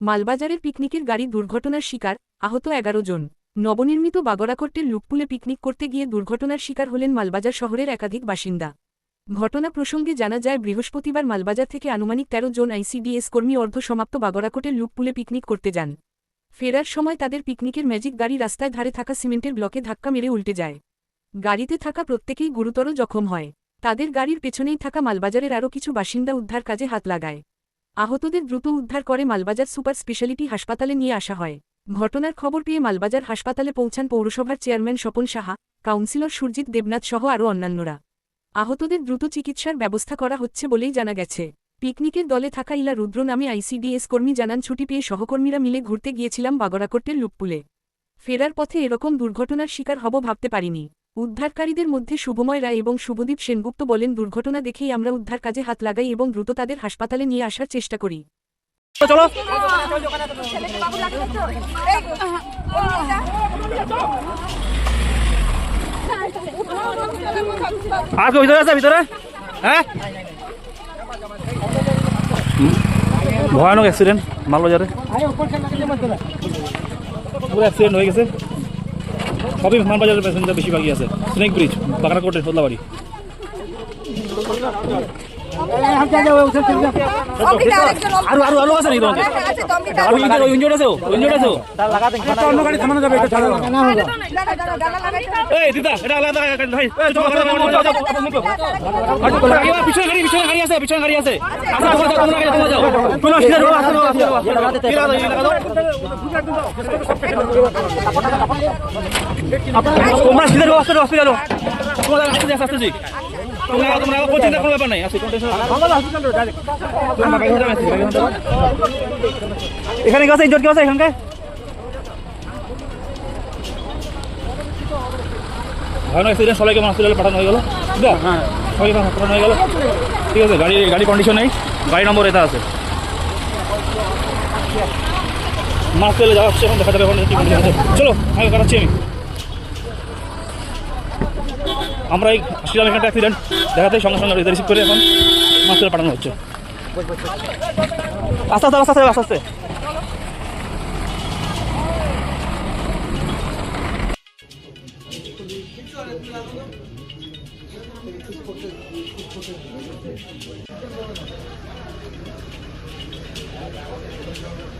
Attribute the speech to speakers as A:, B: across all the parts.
A: মালবাজারের পিকনিকের গাড়ি দুর্ঘটনার শিকার, আহত এগারো জন। নবনির্মিত বাগরাকোট্টের লুকপুলে পিকনিক করতে গিয়ে দুর্ঘটনার শিকার হলেন মালবাজার শহরের একাধিক বাসিন্দা। ঘটনা প্রসঙ্গে জানা যায়, বৃহস্পতিবার মালবাজার থেকে আনুমানিক তেরো জন আইসিডিএস কর্মী অর্ধ সমাপ্ত বাগরাকোটের লুকপুলে পিকনিক করতে যান। ফেরার সময় তাদের পিকনিকের ম্যাজিক গাড়ি রাস্তায় ধারে থাকা সিমেন্টের ব্লকে ধাক্কা মেরে উল্টে যায়। গাড়িতে থাকা প্রত্যেকেই গুরুতর জখম হয়। তাদের গাড়ির পেছনেই থাকা মালবাজারের আরও কিছু বাসিন্দা উদ্ধার কাজে হাত লাগায়। আহতদের দ্রুত উদ্ধার করে মালবাজার সুপার স্পেশালিটি হাসপাতালে নিয়ে আসা হয়। ঘটনার খবর পেয়ে মালবাজার হাসপাতালে পৌঁছান পৌরসভার চেয়ারম্যান স্বপন সাহা, কাউন্সিলর সুরজিৎ দেবনাথ সহ আরও অন্যান্যরা। আহতদের দ্রুত চিকিৎসার ব্যবস্থা করা হচ্ছে বলেই জানা গেছে। পিকনিকের দলে থাকা ইলা রুদ্র নামে আইসিডিএস কর্মী জানান, ছুটি পেয়ে সহকর্মীরা মিলে ঘুরতে গিয়েছিলাম বাগরাকোট্টের লুপপুলে। ফেরার পথে এরকম দুর্ঘটনার শিকার হব ভাবতে পারিনি। উদ্ধারকারীদের মধ্যে শুভময় রায় এবং শুভদীপ সেনগুপ্ত বলেন, দুর্ঘটনা দেখেই আমরা উদ্ধার কাজে হাত লাগাই এবং দ্রুত তাদের হাসপাতালে নিয়ে আসার চেষ্টা করি।
B: হ্যাঁ? ভয়ানক অ্যাক্সিডেন্ট মালবাজারে পুরো অ্যাক্সিডেন্ট হয়ে গেছে। সবই মানবাজারের প্যাসেঞ্জার বেশিরভাগই আছে। স্নেক ব্রিজ বাগানাকোটের হল্লাবাড়ি আরও আরও আরও আছে নাকি তোমাকে আরও ইঞ্জুর ইঞ্জুর আছে ইঞ্জুর আছে অন্য গাড়ি থামানো যাবে দিদা এটা এই, পিছনে গাড়ি আছে পিছনে আছে আচ্ছা তোমরা আস্তে আস্তে ঢোকো, আস্তে আস্তে। তোমরা। তোমরা কোনো ব্যাপার নাই এখানে কি আছে? ইজ্জত কি আছে এখানকার? ভয়ানক অ্যাক্সিডেন্ট সবাইকে হসপিটালে পাঠানো হয়ে গেল। বুঝলা সবাইকে পাঠানো হয়ে গেল। ঠিক আছে গাড়ি গাড়ি কন্ডিশন নেই। গাড়ি নম্বর এটা আছে। মাস পেলে যাওয়া এখন দেখা যাবে এখন। চলো আগে কাটাচ্ছি আমি। আমরা এই আসছিলাম এখানটা অ্যাক্সিডেন্ট দেখাতে সঙ্গে সঙ্গে রিসিভ করে এখন মাস পেলে পাঠানো হচ্ছে। আস্তে আস্তে আস্তে আস্তে আস্তে। আস্তে
C: মর্মান্তিক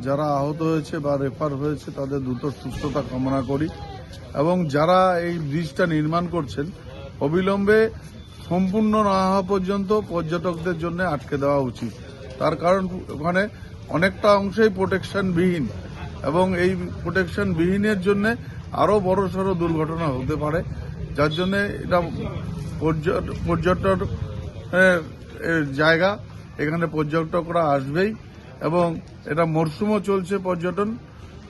C: যারা আহত হয়েছে বা রেফার হয়েছে তাদের দ্রুত সুস্থতা কামনা করি। এবং যারা এই ব্রিজটা নির্মাণ করছেন অবিলম্বে সম্পূর্ণ না হওয়া পর্যন্ত পর্যটকদের জন্য আটকে দেওয়া উচিত। তার কারণ ওখানে অনেকটা অংশেই প্রোটেকশন বিহীন এবং এই প্রোটেকশন বিহীনের জন্য আরও বড় সড়ো দুর্ঘটনা হতে পারে। যার জন্য এটা পর্য- পর্যটন এর, এর জায়গা। এখানে পর্যটকরা আসবেই। এবং এটা মরশুমও চলছে পর্যটন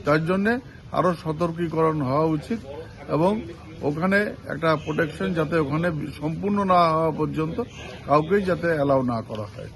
C: তার জন্যে আরও সতর্কীকরণ হওয়া উচিত এবং ওখানে একটা প্রোটেকশন যাতে ওখানে সম্পূর্ণ না হওয়া পর্যন্ত কাউকেই যাতে অ্যালাউ না করা হয়।